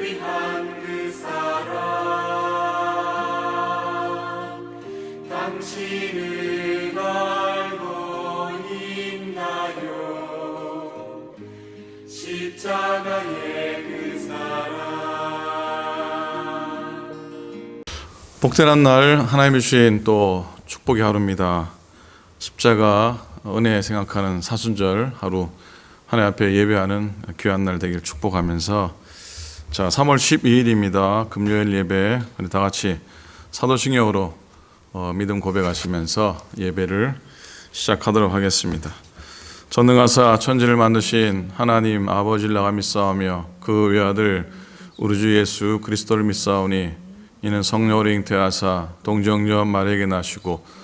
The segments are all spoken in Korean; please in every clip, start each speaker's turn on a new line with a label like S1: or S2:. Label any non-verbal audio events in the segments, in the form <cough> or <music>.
S1: 위한
S2: 그그날 하나님이 주신 또 축복의 하루입니다. 십자가 은혜 생각하는 사순절 하루 하나님 앞에 예배하는 귀한 날 되길 축복하면서 자 3월 12일입니다. 금요일 예배 우리 다 같이 사도신경으로 어, 믿음 고백하시면서 예배를 시작하도록 하겠습니다. 전능하사 천지를 만드신 하나님 아버지를 나가 믿사오며 그 외아들 우리 주 예수 그리스도를 믿사오니 이는 성령으로 잉태하사 동정녀 마리에게 나시고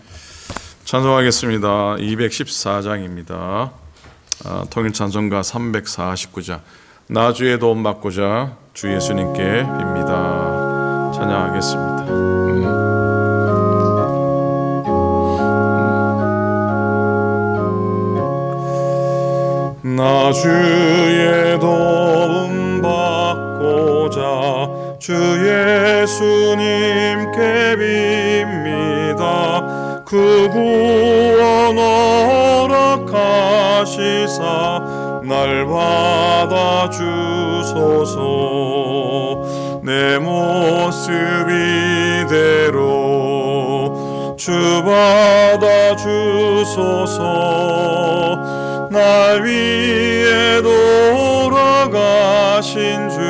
S2: 찬송하겠습니다. 214장입니다. 아, 통일 찬송가 349장. 나 주의 도움 받고자 주 예수님께 빕니다. 찬양하겠습니다. 나 주의 도움 받고자 주 예수님 하시사 날 받아 주소서. 내 모습 이대로 주 받아 주소서. 날 위해 돌아가신 주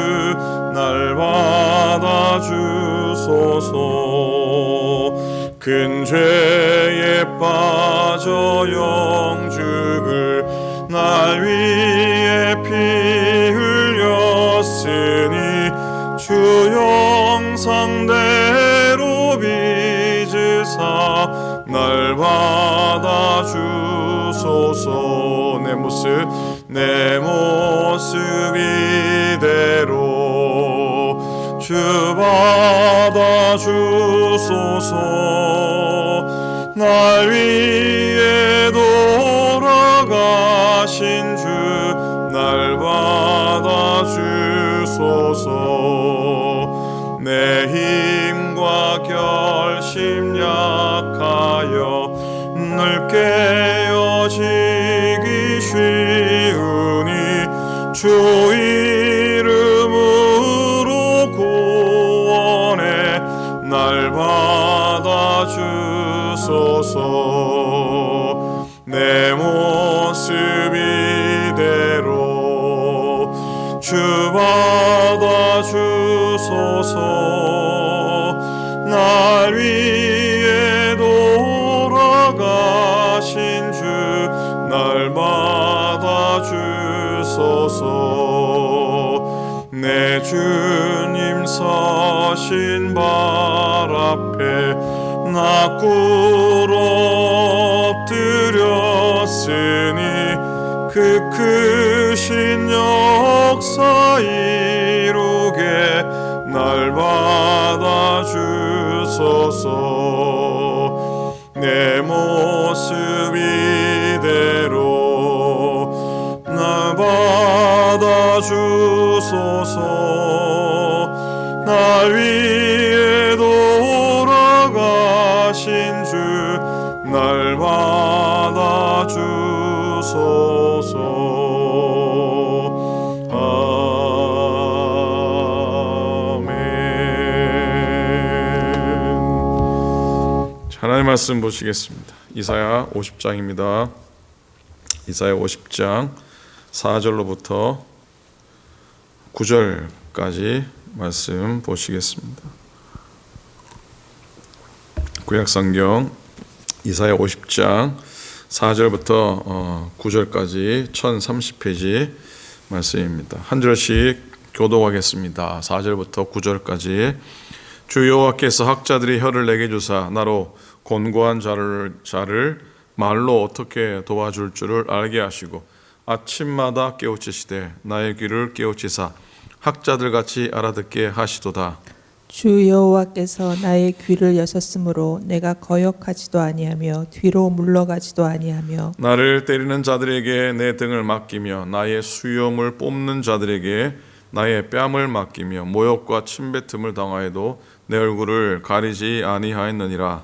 S2: 날 받아 주소서. 큰 죄에 빠져 영죽을 날 위해 피 흘렸으니 주 영상대로 빚으사 날 받아 주소서. 내 모습 내 모습 이대로 주 받아 주소서. 날돌 아가신 주 날 받아 주소서. 내 힘과 결심 약하여 늘 깨어지기 쉬우니 주 이름으로 구원해 날 받아 주소서. 내 모습 이대로 주 받아 주소서 날 위해 돌아가신 주 날 받아 주소서 내 주님 서신 발 앞에 나 꿇어 엎드렸으니 그 크신 역사 이루게 날 받아 주소서. 내 모습 이대로 날 받아 주소서. 날 위해 말씀 보시겠습니다. 이사야 50장입니다. 이사야 50장 4절로부터 9절까지 말씀 보시겠습니다. 구약 성경 이사야 50장 4절부터 어, 9절까지 1030페이지 말씀입니다. 한 절씩 교독하겠습니다. 4절부터 9절까지 주 여호와께서 학자들이 혀를 내게 주사 나로 곤고한 자를 자를 말로 어떻게 도와줄 줄을 알게 하시고 아침마다 깨우치시되 나의 귀를 깨우치사 학자들 같이 알아듣게 하시도다.
S3: 주 여호와께서 나의 귀를 여셨으므로 내가 거역하지도 아니하며 뒤로 물러가지도 아니하며
S2: 나를 때리는 자들에게 내 등을 맡기며 나의 수염을 뽑는 자들에게 나의 뺨을 맡기며 모욕과 침뱉음을 당하여도 내 얼굴을 가리지 아니하였느니라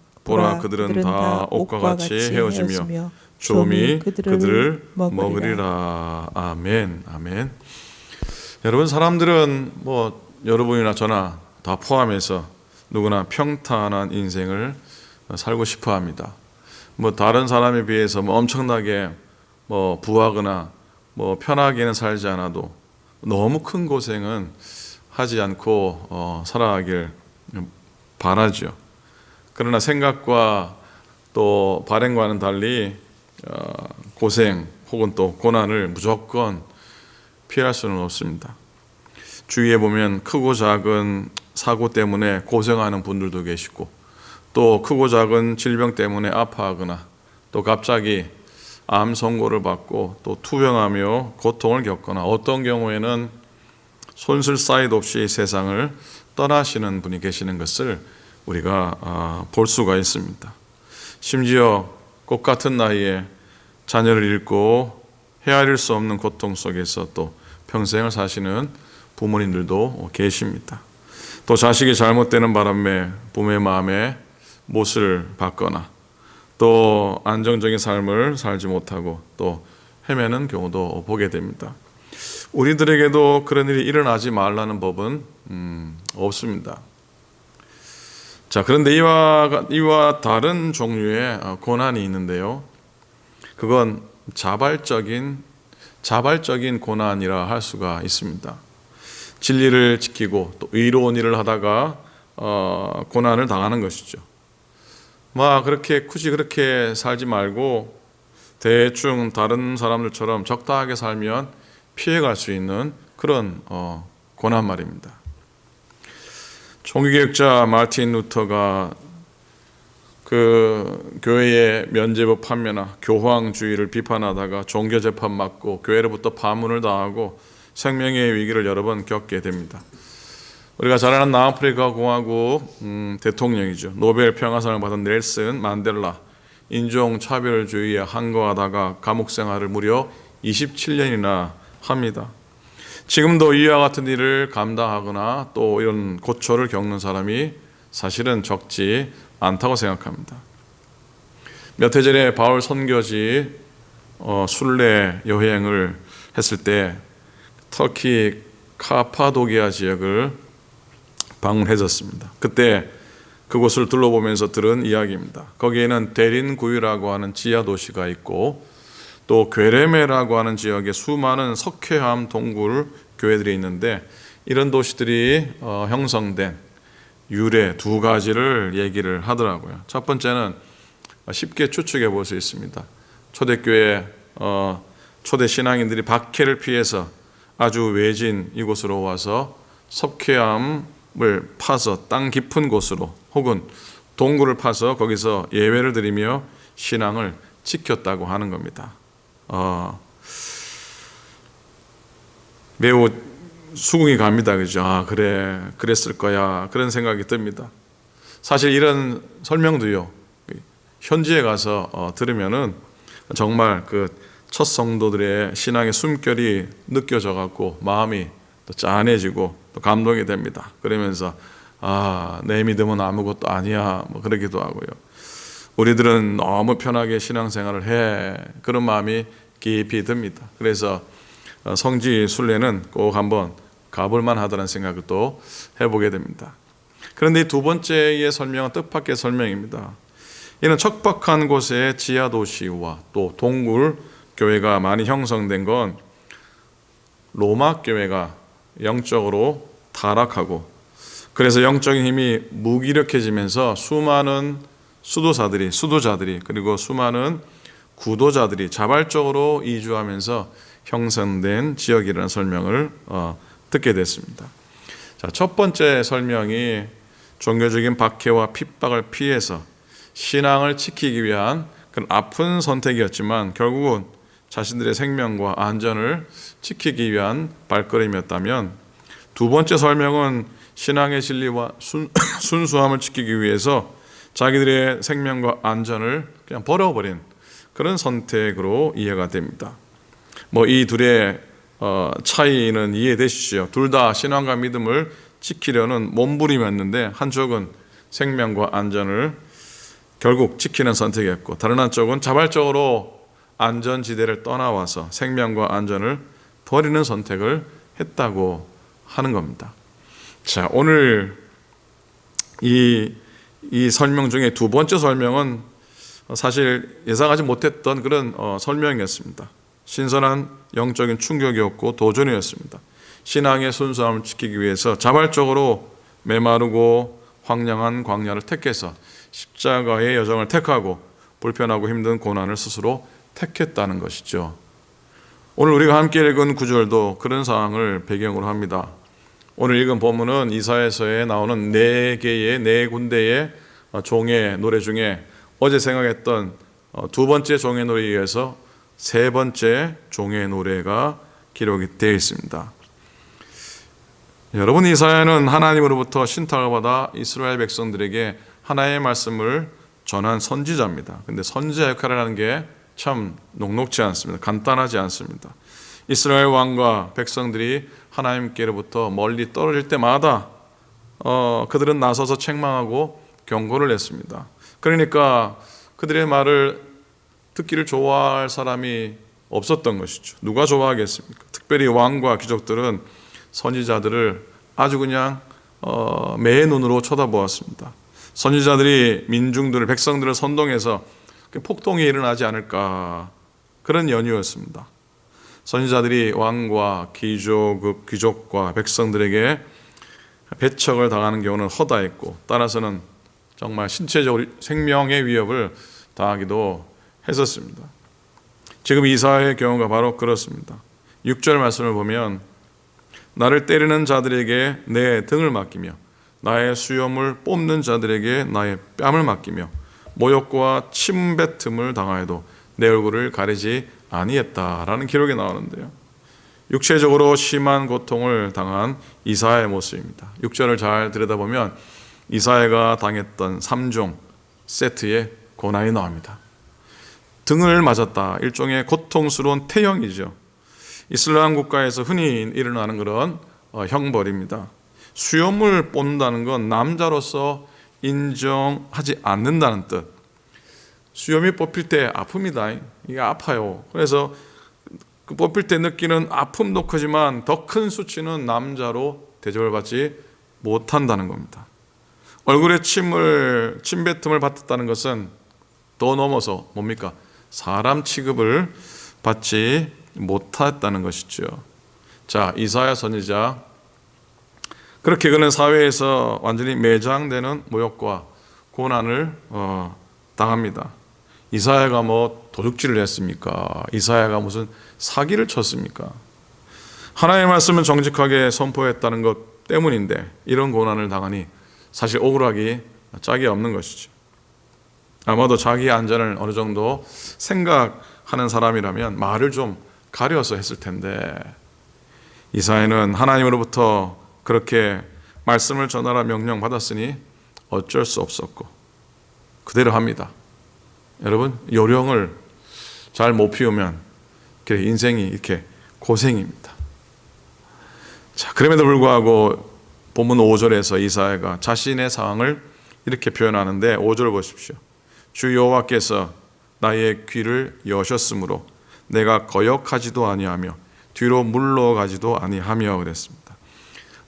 S2: 보라 그들은 다 옷과 같이 헤어지며 좀이 그들을 먹으리라 아멘 아멘 여러분 사람들은 뭐 여러분이나 저나 다 포함해서 누구나 평탄한 인생을 살고 싶어 합니다. 뭐 다른 사람에 비해서 뭐 엄청나게 뭐 부하거나 뭐 편하게는 살지 않아도 너무 큰 고생은 하지 않고 어, 살아가길 바라죠. 그러나 생각과 또 발행과는 달리 어, 고생 혹은 또 고난을 무조건 피할 수는 없습니다. 주위에 보면 크고 작은 사고 때문에 고생하는 분들도 계시고 또 크고 작은 질병 때문에 아파하거나 또 갑자기 암 선고를 받고 또 투병하며 고통을 겪거나 어떤 경우에는 손쓸 사이도 없이 세상을 떠나시는 분이 계시는 것을 우리가 아, 볼 수가 있습니다. 심지어 꽃 같은 나이에 자녀를 잃고 헤아릴 수 없는 고통 속에서 또 평생을 사시는 부모님들도 계십니다. 또 자식이 잘못되는 바람에 부모의 마음에 못을 받거나 또 안정적인 삶을 살지 못하고 또 헤매는 경우도 보게 됩니다. 우리들에게도 그런 일이 일어나지 말라는 법은 음, 없습니다. 자, 그런데 이와, 이와 다른 종류의 어, 고난이 있는데요. 그건 자발적인, 자발적인 고난이라 할 수가 있습니다. 진리를 지키고 또 의로운 일을 하다가 어, 고난을 당하는 것이죠. 막 그렇게 굳이 그렇게 살지 말고 대충 다른 사람들처럼 적당하게 살면 피해갈 수 있는 그런 어, 고난 말입니다. 종교개혁자 마틴 루터가 그 교회의 면제부 판매나 교황주의를 비판하다가 종교 재판 맞고 교회로부터 파문을 당하고 생명의 위기를 여러 번 겪게 됩니다. 우리가 잘 아는 남아프리카 공화국 음, 대통령이죠. 노벨 평화상을 받은 넬슨 만델라 인종 차별주의에 항거하다가 감옥 생활을 무려 27년이나 합니다. 지금도 이와 같은 일을 감당하거나 또 이런 고초를 겪는 사람이 사실은 적지 않다고 생각합니다. 몇 해 전에 바울 선교지 어, 순례 여행을 했을 때 터키 카파도기아 지역을 방문했었습니다. 그때 그곳을 둘러보면서 들은 이야기입니다. 거기에는 데린구이라고 하는 지하 도시가 있고 또 괴레메라고 하는 지역에 수많은 석회암 동굴 교회들이 있는데 이런 도시들이 어, 형성된 유래 두 가지를 얘기를 하더라고요. 첫 번째는 쉽게 추측해 볼 수 있습니다. 초대교회 어, 초대 신앙인들이 박해를 피해서 아주 외진 이곳으로 와서 석회암을 파서 땅 깊은 곳으로 혹은 동굴을 파서 거기서 예배를 드리며 신앙을 지켰다고 하는 겁니다. 어, 매우 수긍이 갑니다. 그죠? 아, 그래. 그랬을 거야. 그런 생각이 듭니다. 사실 이런 설명도요. 현지에 가서 어, 들으면은 정말 그 첫 성도들의 신앙의 숨결이 느껴져 갖고 마음이 또 짠해지고 또 감동이 됩니다. 그러면서 아, 내 믿음은 아무것도 아니야. 뭐 그러기도 하고요. 우리들은 너무 편하게 신앙생활을 해. 그런 마음이 깊이 듭니다. 그래서 어, 성지 순례는 꼭 한번 가볼만 하다는 생각을 또 해보게 됩니다. 그런데 이두 번째의 설명은 뜻밖의 설명입니다. 이는 척박한 곳에 지하 도시와 또 동굴 교회가 많이 형성된 건 로마 교회가 영적으로 타락하고 그래서 영적인 힘이 무기력해지면서 수많은 수도사들이 수도자들이 그리고 수많은 구도자들이 자발적으로 이주하면서 형성된 지역이라는 설명을 어, 듣게 됐습니다. 자, 첫 번째 설명이 종교적인 박해와 핍박을 피해서 신앙을 지키기 위한 그런 아픈 선택이었지만 결국은 자신들의 생명과 안전을 지키기 위한 발걸음이었다면 두 번째 설명은 신앙의 진리와 순, <coughs> 순수함을 지키기 위해서 자기들의 생명과 안전을 그냥 버려버린 그런 선택으로 이해가 됩니다. 뭐 이 둘의 어, 차이는 이해되시죠? 둘 다 신앙과 믿음을 지키려는 몸부림이었는데 한쪽은 생명과 안전을 결국 지키는 선택이었고 다른 한쪽은 자발적으로 안전지대를 떠나와서 생명과 안전을 버리는 선택을 했다고 하는 겁니다. 자, 오늘 이, 이 설명 중에 두 번째 설명은 사실 예상하지 못했던 그런 어, 설명이었습니다. 신선한 영적인 충격이었고 도전이었습니다. 신앙의 순수함을 지키기 위해서 자발적으로 메마르고 황량한 광야를 택해서 십자가의 여정을 택하고 불편하고 힘든 고난을 스스로 택했다는 것이죠. 오늘 우리가 함께 읽은 구절도 그런 상황을 배경으로 합니다. 오늘 읽은 본문은 이사에서에 나오는 네 개의 네 군데의 종의 노래 중에 어제 생각했던 어, 두 번째 종의 노래에 의해서 세 번째 종의 노래가 기록이 되어 있습니다. 여러분 이사야는 하나님으로부터 신탁을 받아 이스라엘 백성들에게 하나의 말씀을 전한 선지자입니다. 근데 선지자 역할을 하는 게 참 녹록지 않습니다. 간단하지 않습니다. 이스라엘 왕과 백성들이 하나님께로부터 멀리 떨어질 때마다 어, 그들은 나서서 책망하고 경고를 했습니다. 그러니까 그들의 말을 듣기를 좋아할 사람이 없었던 것이죠. 누가 좋아하겠습니까? 특별히 왕과 귀족들은 선지자들을 아주 그냥 어, 매의 눈으로 쳐다보았습니다. 선지자들이 민중들을 백성들을 선동해서 폭동이 일어나지 않을까 그런 연유였습니다. 선지자들이 왕과 귀족, 귀족과 백성들에게 배척을 당하는 경우는 허다했고 따라서는 정말 신체적으로 생명의 위협을 당하기도 했었습니다. 지금 이사의 경우가 바로 그렇습니다. 6절 말씀을 보면 나를 때리는 자들에게 내 등을 맡기며 나의 수염을 뽑는 자들에게 나의 뺨을 맡기며 모욕과 침뱉음을 당하여도 내 얼굴을 가리지 아니했다라는 기록이 나오는데요. 육체적으로 심한 고통을 당한 이사의 모습입니다. 6절을 잘 들여다보면 이사야가 당했던 3종 세트의 고난이 나옵니다. 등을 맞았다. 일종의 고통스러운 태형이죠. 이슬람 국가에서 흔히 일어나는 그런 어, 형벌입니다. 수염을 뽑는다는 건 남자로서 인정하지 않는다는 뜻. 수염이 뽑힐 때 아픕니다. 이게 아파요. 그래서 그 뽑힐 때 느끼는 아픔도 크지만 더 큰 수치는 남자로 대접을 받지 못한다는 겁니다. 얼굴에 침을 침뱉음을 받았다는 것은 더 넘어서 뭡니까? 사람 취급을 받지 못했다는 것이죠. 자, 이사야 선지자 그렇게 그는 사회에서 완전히 매장되는 모욕과 고난을 어, 당합니다. 이사야가 뭐 도둑질을 했습니까? 이사야가 무슨 사기를 쳤습니까? 하나님의 말씀을 정직하게 선포했다는 것 때문인데 이런 고난을 당하니 사실 억울하기 짝이 없는 것이죠. 아마도 자기 안전을 어느 정도 생각하는 사람이라면 말을 좀 가려서 했을 텐데 이사야는 하나님으로부터 그렇게 말씀을 전하라 명령 받았으니 어쩔 수 없었고 그대로 합니다. 여러분 요령을 잘 못 피우면 인생이 이렇게 고생입니다. 자 그럼에도 불구하고 본문 5절에서 이사야가 자신의 상황을 이렇게 표현하는데 5절 보십시오. 주 여호와께서 나의 귀를 여셨으므로 내가 거역하지도 아니하며 뒤로 물러가지도 아니하며 그랬습니다.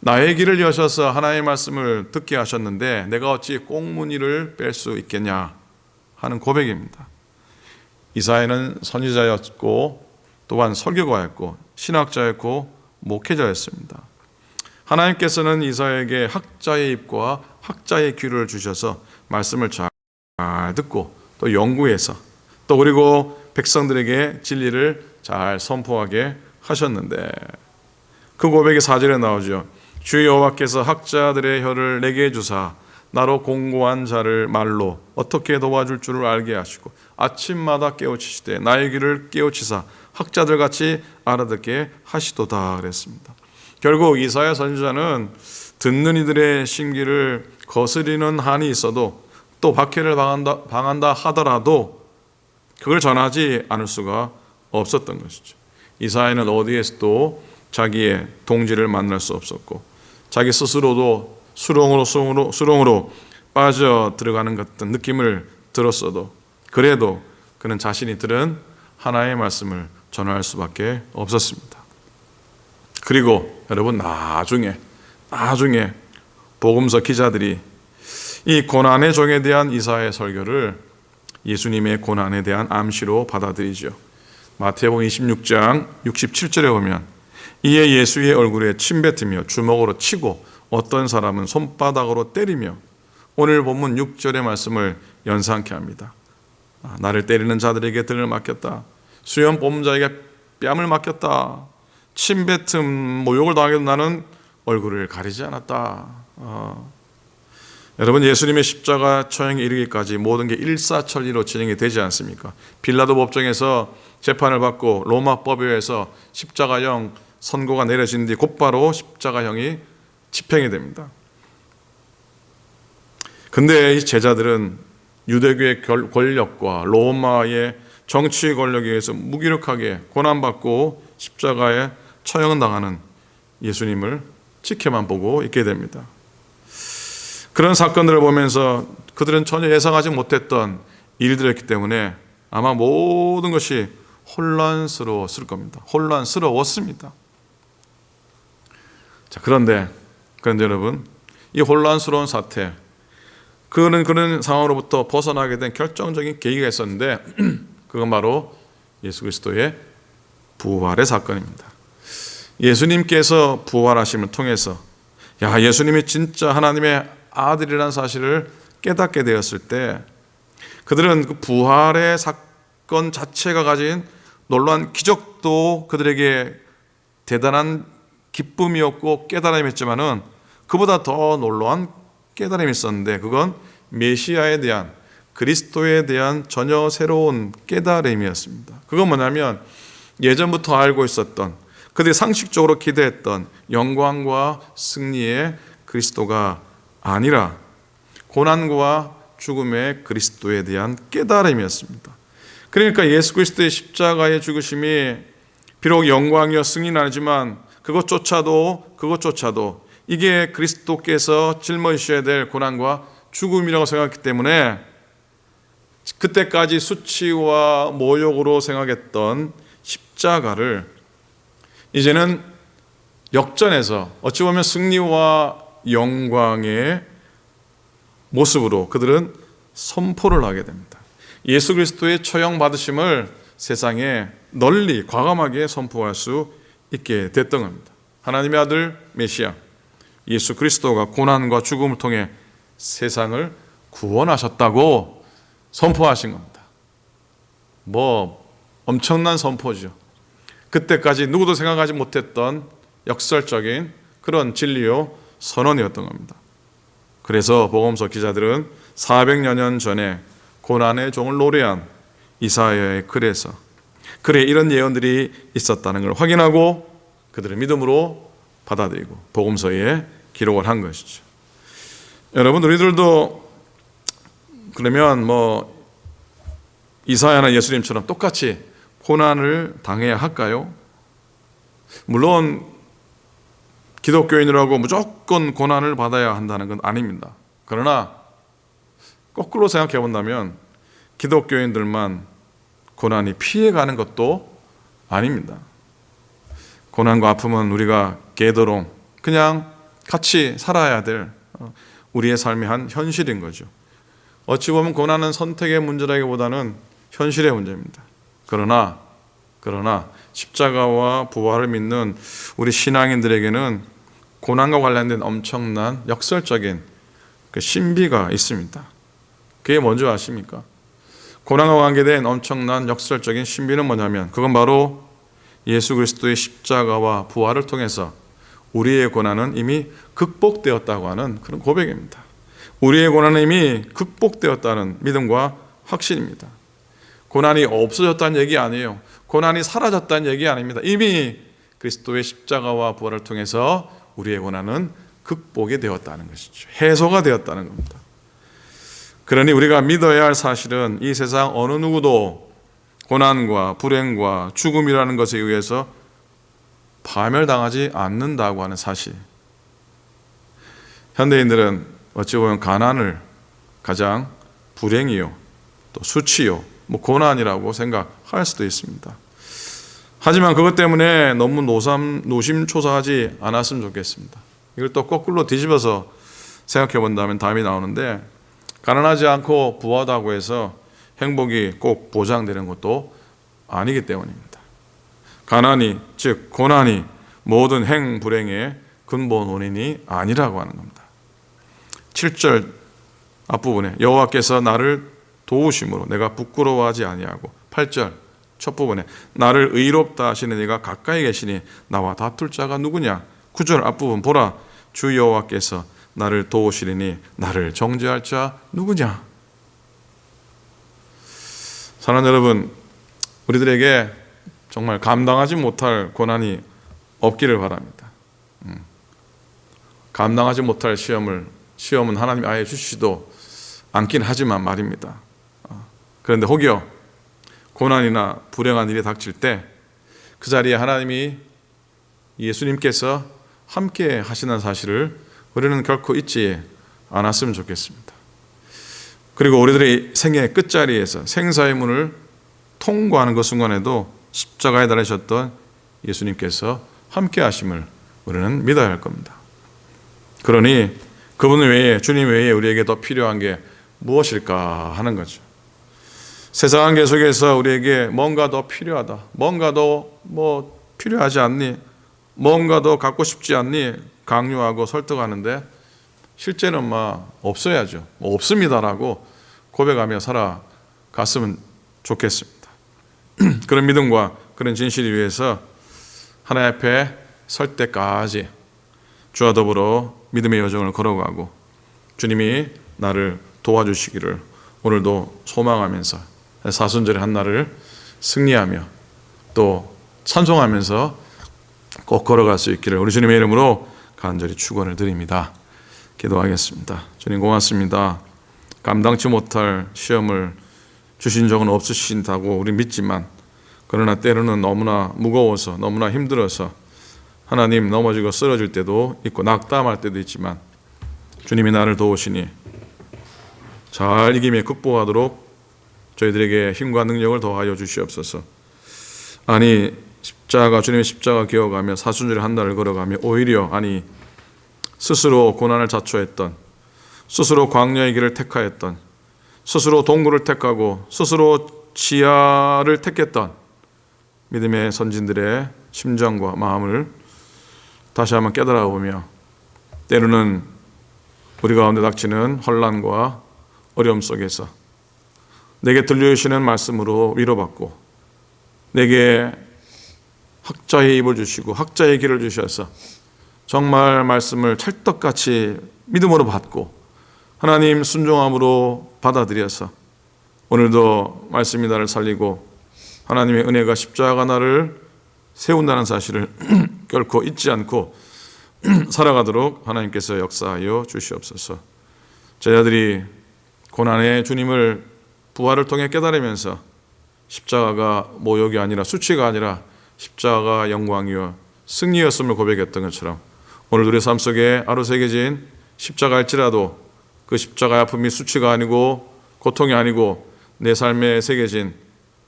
S2: 나의 길을 여셔서 하나님의 말씀을 듣게 하셨는데 내가 어찌 꽁무니를 뺄 수 있겠냐 하는 고백입니다. 이사야는 선지자였고 또한 설교가였고 신학자였고 목회자였습니다. 하나님께서는 이사야에게 학자의 입과 학자의 귀를 주셔서 말씀을 잘 듣고 또 연구해서 또 그리고 백성들에게 진리를 잘 선포하게 하셨는데 그 고백이 사절에 나오죠. 주 여호와께서 학자들의 혀를 내게 주사 나로 공고한 자를 말로 어떻게 도와줄 줄을 알게 하시고 아침마다 깨우치시되 나의 귀를 깨우치사 학자들 같이 알아듣게 하시도다 그랬습니다. 결국 이사야 선지자는 듣는 이들의 심기를 거스리는 한이 있어도 또 박해를 당한다, 당한다 하더라도 그걸 전하지 않을 수가 없었던 것이죠. 이사야는 어디에서도 자기의 동지를 만날 수 없었고 자기 스스로도 수렁으로 수렁으로, 수렁으로 빠져 들어가는 같은 느낌을 들었어도 그래도 그는 자신이 들은 하나의 말씀을 전할 수밖에 없었습니다. 그리고 여러분 나중에 나중에 복음서 기자들이 이 고난의 종에 대한 이사의 설교를 예수님의 고난에 대한 암시로 받아들이죠. 마태복음 26장 67절에 보면 이에 예수의 얼굴에 침뱉으며 주먹으로 치고 어떤 사람은 손바닥으로 때리며 오늘 본문 6절의 말씀을 연상케 합니다. 아, 나를 때리는 자들에게 등을 맡겼다. 수염 뽑는 자에게 뺨을 맡겼다. 침뱉음 모욕을 당해도 나는 얼굴을 가리지 않았다. 어. 여러분 예수님의 십자가 처형에 이르기까지 모든 게 일사천리로 진행이 되지 않습니까? 빌라도 법정에서 재판을 받고 로마 법유에서 십자가형 선고가 내려진 뒤 곧바로 십자가형이 집행이 됩니다. 근데 이 제자들은 유대교의 권력과 로마의 정치 권력에 의해서 무기력하게 고난받고 십자가에 처형 당하는 예수님을 지켜만 보고 있게 됩니다. 그런 사건들을 보면서 그들은 전혀 예상하지 못했던 일들이었기 때문에 아마 모든 것이 혼란스러웠을 겁니다. 혼란스러웠습니다. 자, 그런데, 그런데 여러분, 이 혼란스러운 사태, 그는 그런 상황으로부터 벗어나게 된 결정적인 계기가 있었는데, <clears throat> 그건 바로 예수 그리스도의 부활의 사건입니다. 예수님께서 부활하심을 통해서, 야, 예수님이 진짜 하나님의 아들이라는 사실을 깨닫게 되었을 때, 그들은 그 부활의 사건 자체가 가진 놀라운 기적도 그들에게 대단한 기쁨이었고 깨달음이었지만은 그보다 더 놀라운 깨달음이 있었는데 그건 메시아에 대한 그리스도에 대한 전혀 새로운 깨달음이었습니다. 그건 뭐냐면 예전부터 알고 있었던 그들이 상식적으로 기대했던 영광과 승리의 그리스도가 아니라 고난과 죽음의 그리스도에 대한 깨달음이었습니다. 그러니까 예수 그리스도의 십자가의 죽으심이 비록 영광이여 승리는 아니지만 그것조차도 그것조차도 이게 그리스도께서 짊어지셔야 될 고난과 죽음이라고 생각했기 때문에 그때까지 수치와 모욕으로 생각했던 십자가를 이제는 역전해서 어찌 보면 승리와 영광의 모습으로 그들은 선포를 하게 됩니다. 예수 그리스도의 처형 받으심을 세상에 널리 과감하게 선포할 수 있게 됐던 겁니다. 하나님의 아들 메시아 예수 그리스도가 고난과 죽음을 통해 세상을 구원하셨다고 선포하신 겁니다. 뭐 엄청난 선포죠. 그때까지 누구도 생각하지 못했던 역설적인 그런 진리요 선언이었던 겁니다. 그래서 복음서 기자들은 400여 년 전에 고난의 종을 노래한 이사야의 글에서 그래 이런 예언들이 있었다는 걸 확인하고 그들의 믿음으로 받아들이고 복음서에 기록을 한 것이죠. 여러분 우리들도 그러면 뭐 이사야나 예수님처럼 똑같이 고난을 당해야 할까요? 물론 기독교인이라고 무조건 고난을 받아야 한다는 건 아닙니다. 그러나 거꾸로 생각해 본다면 기독교인들만 고난이 피해가는 것도 아닙니다. 고난과 아픔은 우리가 개도록 그냥 같이 살아야 될 어, 우리의 삶의 한 현실인 거죠. 어찌 보면 고난은 선택의 문제라기보다는 현실의 문제입니다. 그러나 그러나 십자가와 부활을 믿는 우리 신앙인들에게는 고난과 관련된 엄청난 역설적인 그 신비가 있습니다. 그게 뭔지 아십니까? 고난과 관계된 엄청난 역설적인 신비는 뭐냐면 그건 바로 예수 그리스도의 십자가와 부활을 통해서 우리의 고난은 이미 극복되었다고 하는 그런 고백입니다. 우리의 고난은 이미 극복되었다는 믿음과 확신입니다. 고난이 없어졌다는 얘기 아니에요. 고난이 사라졌다는 얘기 아닙니다. 이미 그리스도의 십자가와 부활을 통해서 우리의 고난은 극복이 되었다는 것이죠. 해소가 되었다는 겁니다. 그러니 우리가 믿어야 할 사실은 이 세상 어느 누구도 고난과 불행과 죽음이라는 것에 의해서 파멸당하지 않는다고 하는 사실. 현대인들은 어찌 보면 가난을 가장 불행이요, 또 수치요, 뭐 고난이라고 생각할 수도 있습니다. 하지만 그것 때문에 너무 노삼, 노심초사하지 않았으면 좋겠습니다. 이걸 또 거꾸로 뒤집어서 생각해 본다면 답이 나오는데 가난하지 않고 부하다고 해서 행복이 꼭 보장되는 것도 아니기 때문입니다. 가난이 즉 고난이 모든 행 불행의 근본 원인이 아니라고 하는 겁니다. 7절 앞부분에 여호와께서 나를 도우심으로 내가 부끄러워하지 아니하고 8절 첫 부분에 나를 의롭다 하시는 이가 가까이 계시니 나와 다툴 자가 누구냐 9절 앞부분 보라 주 여호와께서 나를 도우시리니 나를 정죄할 자 누구냐 사랑하는 여러분 우리들에게 정말 감당하지 못할 고난이 없기를 바랍니다. 음. 감당하지 못할 시험을 시험은 하나님이 아예 주시도 않긴 하지만 말입니다. 어. 그런데 혹여 고난이나 불행한 일이 닥칠 때 그 자리에 하나님이 예수님께서 함께 하시는 사실을 우리는 결코 잊지 않았으면 좋겠습니다. 그리고 우리들의 생의 끝자리에서 생사의 문을 통과하는 그 순간에도 십자가에 달리셨던 예수님께서 함께 하심을 우리는 믿어야 할 겁니다. 그러니 그분 외에 주님 외에 우리에게 더 필요한 게 무엇일까 하는 거죠. 세상 한계 속에서 우리에게 뭔가 더 필요하다. 뭔가 더 뭐 필요하지 않니? 뭔가 더 갖고 싶지 않니? 강요하고 설득하는데 실제는 막 없어야죠. 뭐 없습니다라고 고백하며 살아갔으면 좋겠습니다. <clears throat> 그런 믿음과 그런 진실을 위해서 하나님 앞에 설 때까지 주와 더불어 믿음의 여정을 걸어가고 주님이 나를 도와주시기를 오늘도 소망하면서 사순절의 한 날을 승리하며 또 찬송하면서 꼭 걸어갈 수 있기를 우리 주님의 이름으로 간절히 축원을 드립니다. 기도하겠습니다. 주님 고맙습니다. 감당치 못할 시험을 주신 적은 없으신다고 우리 믿지만 그러나 때로는 너무나 무거워서 너무나 힘들어서 하나님 넘어지고 쓰러질 때도 있고 낙담할 때도 있지만 주님이 나를 도우시니 잘 이기며 극복하도록 저희들에게 힘과 능력을 더하여 주시옵소서. 아니 십자가 주님의 십자가 기어가며 사순절의 한 달을 걸어가며 오히려 아니 스스로 고난을 자초했던 스스로 광야의 길을 택하였던 스스로 동굴을 택하고 스스로 지하를 택했던 믿음의 선진들의 심정과 마음을 다시 한번 깨달아 보며 때로는 우리 가운데 닥치는 혼란과 어려움 속에서 내게 들려주시는 말씀으로 위로받고 내게 학자의 입을 주시고 학자의 길을 주셔서 정말 말씀을 찰떡같이 믿음으로 받고 하나님 순종함으로 받아들여서 오늘도 말씀이 나를 살리고 하나님의 은혜가 십자가 나를 세운다는 사실을 <clears throat> 결코 잊지 않고 <clears throat> 살아가도록 하나님께서 역사하여 주시옵소서. 제자들이 고난의 주님을 부활을 통해 깨달으면서 십자가가 모욕이 아니라 수치가 아니라 십자가가 영광이요 승리였음을 고백했던 것처럼 오늘 우리 삶 속에 아로 새겨진 십자가일지라도 그 십자가의 아픔이 수치가 아니고 고통이 아니고 내 삶에 새겨진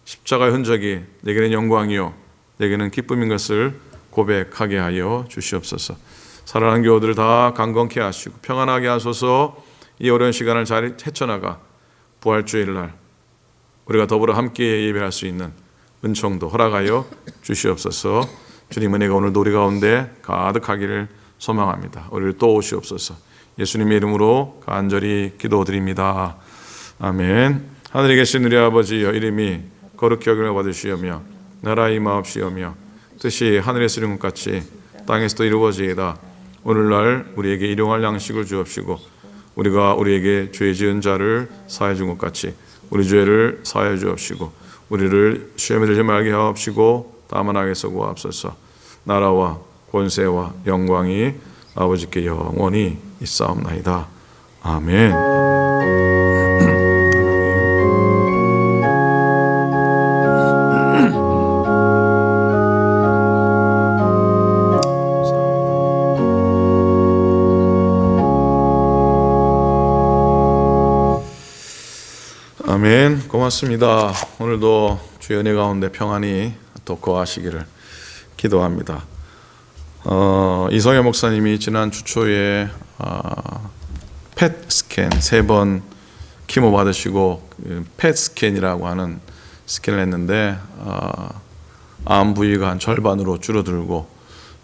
S2: 십자가의 흔적이 내게는 영광이요 내게는 기쁨인 것을 고백하게 하여 주시옵소서. 사랑하는 교우들 다 강건케 하시고 평안하게 하소서. 이 어려운 시간을 잘 헤쳐나가 부활주일 날 우리가 더불어 함께 예배할 수 있는 은총도 허락하여 주시옵소서. 주님 은혜가 오늘도 우리 가운데 가득하기를 소망합니다. 우리를 또 오시옵소서. 예수님의 이름으로 간절히 기도드립니다. 아멘. 하늘에 계신 우리 아버지여 이름이 거룩히 여김을 받으시오며 나라 임하옵시오며 뜻이 하늘에서 이룬 것 같이 땅에서도 이루어지이다. 오늘날 우리에게 일용할 양식을 주옵시고 우리가 우리에게 죄 지은 자를 사해 준 것 같이 우리 죄를 사해 주옵시고 우리를 시험에 들지 말게 하옵시고 다만 악에서 구하옵소서. 나라와 권세와 영광이 아버지께 영원히 있사옵나이다. 아멘. 고맙습니다. 오늘도 주의 은혜 가운데 평안히 또 거하시기를 기도합니다. 어, 이성현 목사님이 지난 주 초에 어, 펫 스캔 세 번 키모 받으시고 그펫 스캔이라고 하는 스캔을 했는데 어, 암 부위가 한 절반으로 줄어들고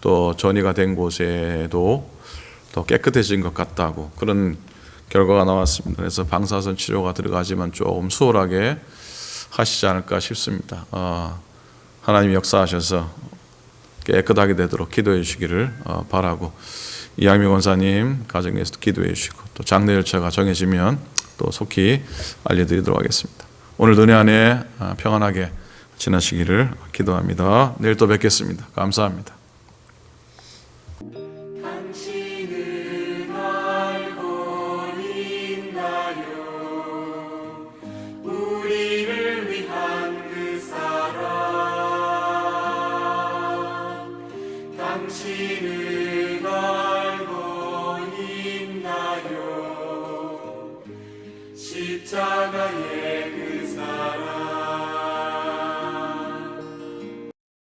S2: 또 전이가 된 곳에도 더 깨끗해진 것 같다고 그런 결과가 나왔습니다. 그래서 방사선 치료가 들어가지만 조금 수월하게 하시지 않을까 싶습니다. 어, 하나님 역사하셔서 깨끗하게 되도록 기도해 주시기를 어, 바라고 이양미 권사님 가정에서도 기도해 주시고 또 장례 절차가 정해지면 또 속히 알려드리도록 하겠습니다. 오늘 은혜 안에 어, 평안하게 지나시기를 기도합니다. 내일 또 뵙겠습니다. 감사합니다.